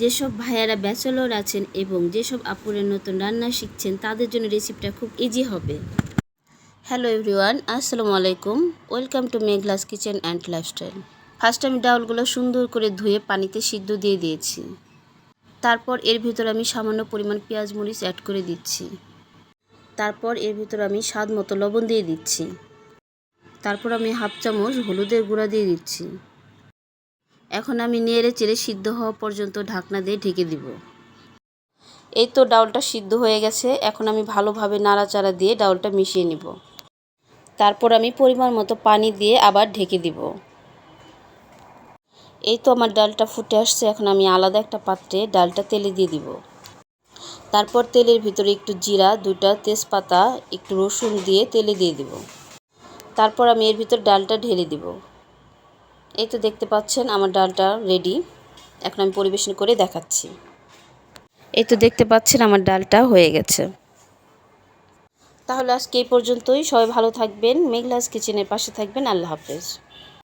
যেসব ভাইয়ারা ব্যাচেলর আছেন এবং যেসব আপুরের নতুন রান্না শিখছেন, তাদের জন্য রেসিপিটা খুব ইজি হবে। হ্যালো এভরিওয়ান আসসালামু আলাইকুম। Welcome to Meghla's kitchen and lifestyle first আমি ডাউলগুলো সুন্দর করে ধুয়ে পানিতে সিদ্ধ দিয়ে দিয়েছি। তারপর এর ভিতর আমি সামান্য পরিমাণ পেঁয়াজ মরিচ অ্যাড করে দিচ্ছি। তারপর এর ভিতর আমি স্বাদ মতো লবণ দিয়ে দিচ্ছি। তারপর আমি হাফ চামচ হলুদের গুঁড়া দিয়ে দিচ্ছি। এখন আমি নেড়ে চেড়ে সিদ্ধ হওয়া পর্যন্ত ঢাকনা দিয়ে ঢেকে দিব। এই তো ডাউলটা সিদ্ধ হয়ে গেছে, এখন আমি ভালোভাবে নাড়াচাড়া দিয়ে ডাউলটা মিশিয়ে নিব। তারপর আমি পরিমাণ মতো পানি দিয়ে আবার ঢেকে দিব। এই তো আমার ডালটা ফুটে আসছে, এখন আমি আলাদা একটা পাত্রে ডালটা তেলে দিয়ে দিব। তারপর তেলের ভিতরে একটু জিরা দুটা তেজপাতা, একটু রসুন দিয়ে তেলে দিয়ে দিব। তারপর আমি এর ভিতর ডালটা ঢেলে দিব। এই তো দেখতে পাচ্ছেন আমার ডালটা রেডি এখন আমি পরিবেশন করে দেখাচ্ছি। এই তো দেখতে পাচ্ছেন আমার ডালটা হয়ে গেছে। তাহলে আজকে এই পর্যন্তই। সবাই ভালো থাকবেন। মেঘলাস কিচেনের পাশে থাকবেন। আল্লাহ হাফেজ।